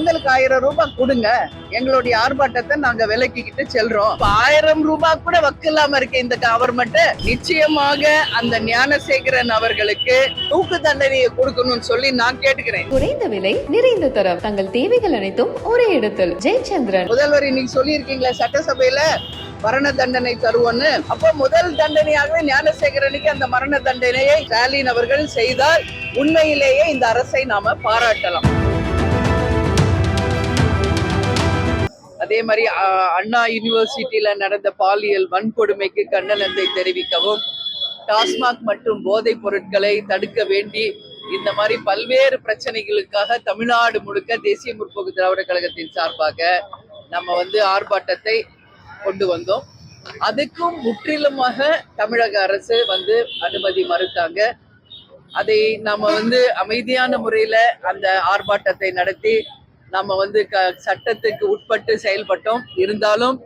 பொங்கலுக்கு ஆயிரம் ரூபாய் கொடுங்க. எங்களுடைய ஆர்ப்பாட்டத்தை நாங்க விலக்கிக்கிட்டு செல்றோம். ஆயிரம் ரூபாய் கூட வக்கில்லாம இருக்க இந்த கவர்மெண்ட் நிச்சயமாக அந்த ஞானசேகரன் அவர்களுக்கு தூக்கு தண்டனையை கொடுக்கணும்னு சொல்லி நான் கேட்டுக்கிறேன். குறைந்த விலை நிறைந்த தரம். தங்கள் தேவைகள் அனைத்தும் ஒரே இடத்தில். ஜெயச்சந்திரன். முதல்வர் இன்னைக்கு சொல்லியிருக்கீங்களா சட்டசபையில மரண தண்டனை தருவோன்னு அப்போ முதல் தண்டனையாகவே ஞானசேகரனுக்கு அந்த மரண தண்டனையை ஸ்டாலின் அவர்கள் செய்தால் உண்மையிலேயே இந்த அரசை நாம பாராட்டலாம். அதே மாதிரி அ, அண்ணா யூனிவர்சிட்டியில் நடந்த பாலியல் வன்கொடுமைக்கு கண்டனத்தை தெரிவிக்கவும் டாஸ்மாக் மற்றும் போதைப் பொருட்களை தடுக்க வேண்டி இந்த மாதிரி பல்வேறு பிரச்சனைகளுக்காக தமிழ்நாடு முழுக்க தேசிய முற்போக்கு திராவிட கழகத்தின் சார்பாக நம்ம வந்து ஆர்ப்பாட்டத்தை கொண்டு வந்தோம். அதுக்கும் முற்றிலுமாக தமிழக அரசு வந்து அனுமதி மறுத்தாங்க. அதை நம்ம வந்து அமைதியான முறையில் அந்த ஆர்ப்பாட்டத்தை நடத்தி நம்ம வந்து க சட்டத்துக்கு உட்பட்டு செயல்பட்டோம். இருந்தாலும்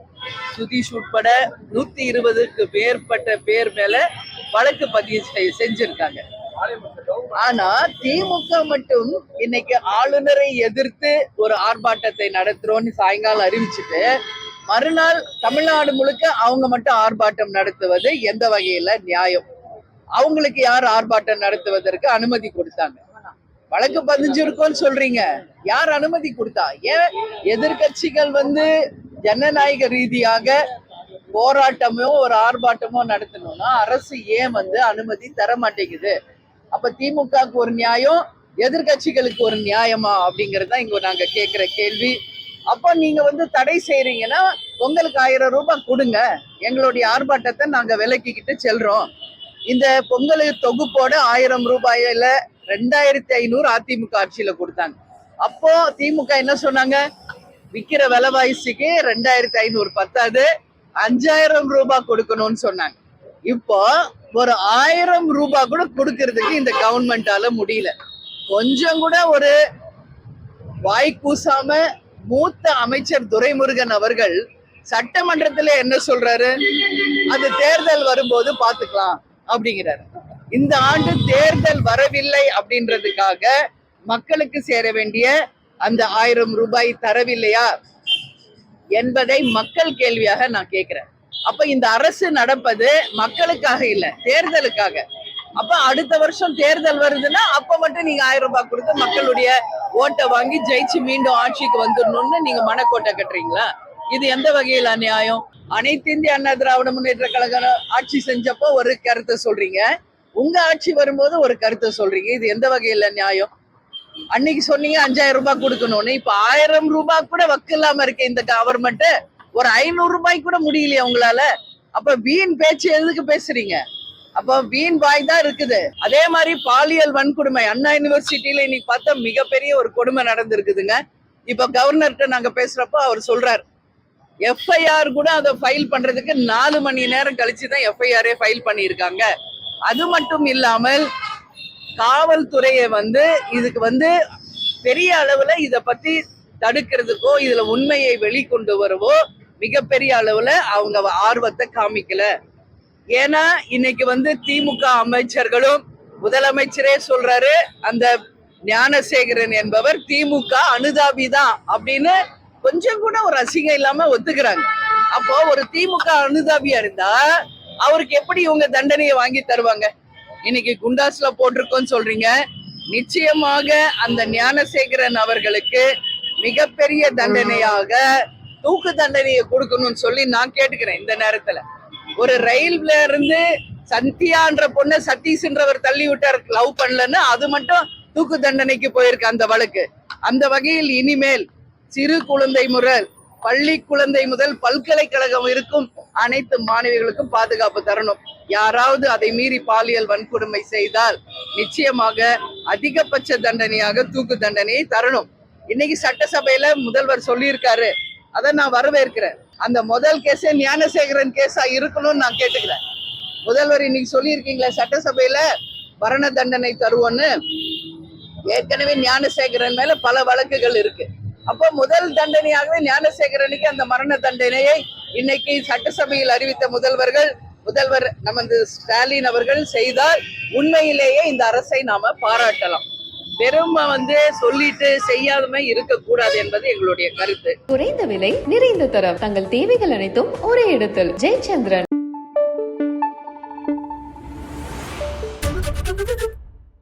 சுதீஷ் உட்பட நூத்தி இருபதுக்கு மேற்பட்ட பேர் மேல வழக்கு பதிவு செய்- செஞ்சிருக்காங்க. ஆனா திமுக மட்டும் இன்னைக்கு ஆளுநரை எதிர்த்து ஒரு ஆர்ப்பாட்டத்தை நடத்துறோம்னு சாயங்காலம் அறிவிச்சுட்டு மறுநாள் தமிழ்நாடு முழுக்க அவங்க மட்டும் ஆர்ப்பாட்டம் நடத்துவது எந்த வகையில நியாயம்? அவங்களுக்கு யார் ஆர்ப்பாட்டம் நடத்துவதற்கு அனுமதி கொடுத்தாங்க? வழக்கு பதிஞ்சிருக்கோம்னு சொல்றீங்க. யார் அனுமதி கொடுத்தா? ஏன் எதிர்க்கட்சிகள் வந்து ஜனநாயக ரீதியாக போராட்டமோ ஒரு ஆர்ப்பாட்டமோ நடத்தணும்னா அரசு ஏன் வந்து அனுமதி தர மாட்டேங்குது? அப்ப திமுகவுக்கு ஒரு நியாயம் எதிர்க்கட்சிகளுக்கு ஒரு நியாயமா அப்படிங்கிறது தான் இங்க நாங்க கேட்கிற கேள்வி. அப்போ நீங்க வந்து தடை செய்யறீங்கன்னா பொங்கலுக்கு ஆயிரம் ரூபாய் கொடுங்க. எங்களுடைய ஆர்ப்பாட்டத்தை நாங்க விலக்கிக்கிட்டு செல்றோம். இந்த பொங்கல் தொகுப்போட ஆயிரம் ரூபாயில ரெண்டாயிரத்தி ஐநூறு அதிமுக ஆட்சியில கொடுத்தாங்க. அப்போ திமுக என்ன சொன்னாங்க? விக்கிற விலைவாசிக்கு ரெண்டாயிரத்தி ஐநூறு பத்தாது அஞ்சாயிரம் ரூபாய் கொடுக்கணும்னு சொன்னாங்க. இப்போ ஒரு ஆயிரம் ரூபாய் கூட கொடுக்கறதுக்கு இந்த கவர்மெண்டால முடியல. கொஞ்சம் கூட ஒரு வாய் கூசாம மூத்த அமைச்சர் துரைமுருகன் அவர்கள் சட்டமன்றத்துல என்ன சொல்றாரு? அது தேர்தல் வரும்போது பாத்துக்கலாம் அப்படிங்கிறாரு. இந்த ஆண்டு தேர்தல் வரவில்லை அப்படின்றதுக்காக மக்களுக்கு சேர வேண்டிய அந்த ஆயிரம் ரூபாய் தரவில்லையா என்பதை மக்கள் கேள்வியாக நான் கேட்கிறேன். அப்ப இந்த அரசு நடப்பது மக்களுக்காக இல்ல தேர்தலுக்காக. அப்ப அடுத்த வருஷம் தேர்தல் வருதுன்னா அப்ப மட்டும் நீங்க ஆயிரம் ரூபாய் கொடுத்து மக்களுடைய ஓட்டை வாங்கி ஜெயிச்சு மீண்டும் ஆட்சிக்கு வந்துடணும்னு நீங்க மனக்கோட்டை கட்டுறீங்களா? இது எந்த வகையில அநியாயம்? அனைத்து இந்திய அண்ணா திராவிட முன்னேற்ற கழகம் ஆட்சி செஞ்சப்போ ஒரு கருத்தை சொல்றீங்க. உங்க ஆட்சி வரும்போது ஒரு கருத்தை சொல்றீங்க. இது எந்த வகையில நியாயம்? அன்னைக்கு சொன்னீங்க அஞ்சாயிரம் ரூபாய் கொடுக்கணும்னு. இப்ப ஆயிரம் ரூபாய் கூட வக்கில்லாம இருக்க இந்த கவர்மெண்ட் ஒரு ஐநூறு ரூபாய் கூட முடியலையா உங்களால. அப்ப வீண் பேச்சு எதுக்கு பேசுறீங்க? அப்ப வீண் வாய் தான் இருக்குது. அதே மாதிரி பாலியல் வன்கொடுமை அண்ணா யூனிவர்சிட்டியில இன்னைக்கு பார்த்தா மிகப்பெரிய ஒரு கொடுமை நடந்திருக்குதுங்க. இப்ப கவர்னர்கிட்ட நாங்க பேசுறப்போ அவர் சொல்றார் எஃப்ஐஆர் கூட அதை ஃபைல் பண்றதுக்கு நாலு மணி நேரம் கழிச்சு தான் எஃப்ஐஆரே ஃபைல் பண்ணியிருக்காங்க. அது மட்டும் இல்லாமல் காவல்துறையை வந்து இதுக்கு வந்து பெரிய அளவுல இதை பத்தி தடுக்கிறதுக்கோ இதுல உண்மையை வெளிக்கொண்டு வரவோ மிகப்பெரிய அளவுல அவங்க ஆர்வத்தை காமிக்கல. ஏன்னா இன்னைக்கு வந்து திமுக அமைச்சர்களும் முதலமைச்சரே சொல்றாரு அந்த ஞானசேகரன் என்பவர் திமுக அனுதாபி தான் அப்படின்னு கொஞ்சம் கூட ஒரு அசிங்கம் இல்லாம ஒத்துக்கிறாங்க. அப்போ ஒரு திமுக அனுதாபியா இருந்தா அவருக்கு எப்படி இவங்க தண்டனையை வாங்கி தருவாங்க? இன்னைக்கு குண்டாஸ்ல போட்டிருக்கோன்னு சொல்றீங்க. நிச்சயமாக அந்த ஞானசேகரன் அவர்களுக்கு மிகப்பெரிய தண்டனையாக தூக்கு தண்டனையை கொடுக்கணும்னு சொல்லி நான் கேட்டுக்கிறேன் இந்த நேரத்துல. ஒரு ரயில்ல இருந்து சந்தியான்ற பொண்ணை சதீஷ்ன்றவர் தள்ளி விட்டார் லவ் பண்ணலன்னு அது மட்டும் தூக்கு தண்டனைக்கு போயிருக்கு அந்த வழக்கு. அந்த வகையில் இனிமேல் சிறு குழந்தை முதல் பள்ளி குழந்தை முதல் பல்கலைக்கழகம் இருக்கும் அனைத்து மாணவிகளுக்கும் பாதுகாப்பு தரணும். யாராவது அதை மீறி பாலியல் வன்கொடுமை செய்தால் நிச்சயமாக அதிகபட்ச தண்டனையாக தூக்கு தண்டனையை தரணும். இன்னைக்கு சட்டசபையில முதல்வர் சொல்லியிருக்காரு. அதை நான் வரவேற்கிறேன். அந்த முதல் கேஸே ஞானசேகரன் கேஸா இருக்கணும்னு நான் கேட்டுக்கிறேன். முதல்வர் இன்னைக்கு சொல்லியிருக்கீங்களா சட்டசபையில மரண தண்டனை தருவோன்னு. ஏற்கனவே ஞானசேகரன் மேல பல வழக்குகள் இருக்கு. அப்போ முதல் தண்டனையாகவே ஞானசேகரனுக்கு அந்த மரண தண்டனையை இன்னைக்கு சட்டசபையில் அறிவித்த முதல்வர்கள் முதல்வர் நமது ஸ்டாலின் அவர்கள் செய்தால் உண்மையிலேயே இந்த அரசை நாம பாராட்டலாம். வெறும் வந்து சொல்லிட்டு செய்யாதமே இருக்கக்கூடாது என்பது எங்களுடைய கருத்து. குறைந்த விலை நிறைந்த தரம். தங்கள் தேவைகள் அனைத்தும் ஒரே இடத்தில். ஜெயச்சந்திரன்.